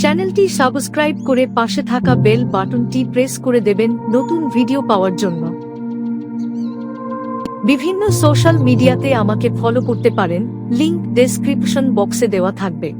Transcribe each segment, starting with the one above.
চ্যানেলটি সাবস্ক্রাইব করে পাশে থাকা বেল বাটনটি প্রেস করে দেবেন নতুন ভিডিও পাওয়ার জন্য। বিভিন্ন সোশ্যাল মিডিয়াতে আমাকে ফলো করতে পারেন, লিংক ডেসক্রিপশন বক্সে দেওয়া থাকবে।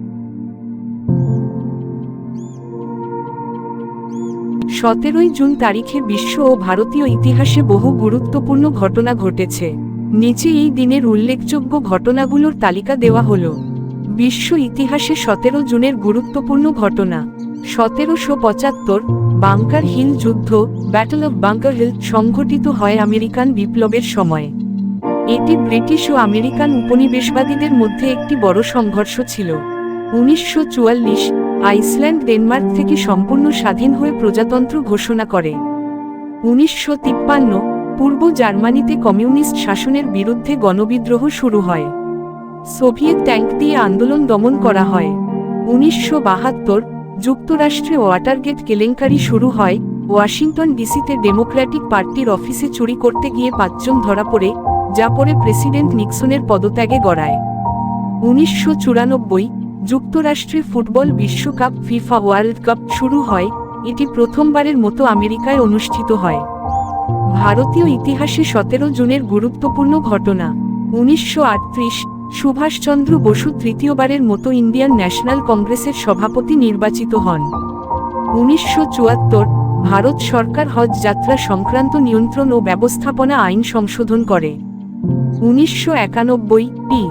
সতেরোই জুন তারিখে বিশ্ব ও ভারতীয় ইতিহাসে বহু গুরুত্বপূর্ণ ঘটনা ঘটেছে। নিচে এই দিনের উল্লেখযোগ্য ঘটনাগুলোর তালিকা দেওয়া হলো। বিশ্ব ইতিহাসে সতেরো জুনের গুরুত্বপূর্ণ ঘটনা। সতেরোশো পঁচাত্তর বাংকার হিল যুদ্ধ ব্যাটল অব বাংকার হিল সংঘটিত হয় আমেরিকান বিপ্লবের সময়। এটি ব্রিটিশ ও আমেরিকান উপনিবেশবাদীদের মধ্যে একটি বড় সংঘর্ষ ছিল। উনিশশো চুয়াল্লিশ আইসল্যান্ড, ডেনমার্ক থেকে সম্পূর্ণ স্বাধীন হয়ে প্রজাতন্ত্র ঘোষণা করে। উনিশশো তিপ্পান্ন পূর্ব জার্মানিতে কমিউনিস্ট শাসনের বিরুদ্ধে গণবিদ্রোহ শুরু হয়। সোভিয়েত ট্যাঙ্ক দিয়ে আন্দোলন দমন করা হয়। উনিশশো বাহাত্তর যুক্তরাষ্ট্রে ওয়াটারগেট কেলেঙ্কারি শুরু হয়, ওয়াশিংটন ডিসিতে ডেমোক্র্যাটিক পার্টির অফিসে চুরি করতে গিয়ে পাঁচজন ধরা পড়ে, যা পরে প্রেসিডেন্ট নিক্সনের পদত্যাগে গড়ায়। উনিশশো চুরানব্বই যুক্তরাষ্ট্রে ফুটবল বিশ্বকাপ ফিফা ওয়ার্ল্ড কাপ শুরু হয়, এটি প্রথমবারের মতো আমেরিকায় অনুষ্ঠিত হয়। ভারতীয় ইতিহাসে সতেরো জুনের গুরুত্বপূর্ণ ঘটনা। উনিশশো আটত্রিশ সুভাষচন্দ্র বসু তৃতীয়বারের মতো ইন্ডিয়ান ন্যাশনাল কংগ্রেসের সভাপতি নির্বাচিত হন। উনিশশো চুয়াত্তর, ভারত সরকার হজ যাত্রা সংক্রান্ত নিয়ন্ত্রণ ও ব্যবস্থাপনা আইন সংশোধন করে। উনিশশো একানব্বই, পি.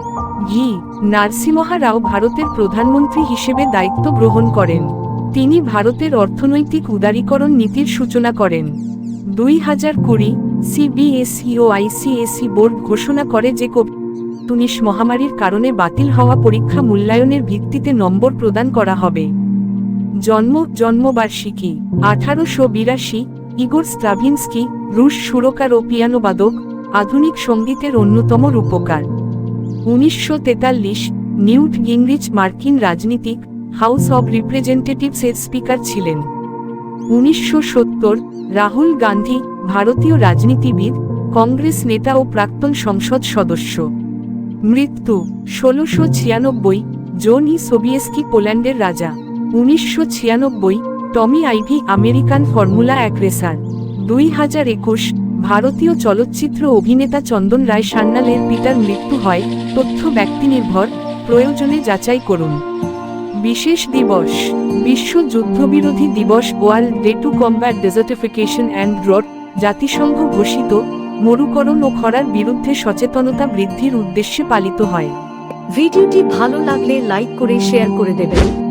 ঘি নারসিমহা রাও ভারতের প্রধানমন্ত্রী হিসেবে দায়িত্ব গ্রহণ করেন। তিনি ভারতের অর্থনৈতিক উদারীকরণ নীতির সূচনা করেন। দুই হাজার কুড়ি, সিবিএসই ও আইসিএসই বোর্ড ঘোষণা করে যে কোভিড উনিশ মহামারীর কারণে বাতিল হওয়া পরীক্ষা মূল্যায়নের ভিত্তিতে নম্বর প্রদান করা হবে। জন্ম, জন্মবার্ষিকী, আঠারোশো বিরাশি, ইগোর স্ট্রাভিনস্কি রুশ সুরকার ও পিয়ানোবাদক, আধুনিক সঙ্গীতের অন্যতম রূপকার। উনিশশো তেতাল্লিশ, নিউট গিংরিচ মার্কিন রাজনীতিক, হাউস অব রিপ্রেজেন্টেটিভস এর স্পিকার ছিলেন। উনিশশো সত্তর, রাহুল গান্ধী, ভারতীয় রাজনীতিবিদ, কংগ্রেস নেতা ও প্রাক্তন সংসদ সদস্য। মৃত্যু ষোলোশো ছিয়ানব্বই জোনি সোবিয়েস্কি পোল্যান্ডের রাজা। উনিশশো ছিয়ানব্বই টমি আইভি আমেরিকান ফর্মুলা এক রেসার। দুই হাজার একুশ ভারতীয় চলচ্চিত্র অভিনেতা চন্দন রায় সান্যালের পিতার মৃত্যু হয় তথ্য ব্যক্তিনির্ভর, প্রয়োজনে যাচাই করুন। বিশেষ দিবস, বিশ্ব যুদ্ধবিরোধী দিবস, World Day to Combat Desertification and Drought, জাতিসংঘ ঘোষিত মরুকরণ ও খরার বিরুদ্ধে সচেতনতা বৃদ্ধির উদ্দেশ্যে পালিত হয়। ভিডিওটি ভালো লাগলে লাইক করে শেয়ার করে দেবেন।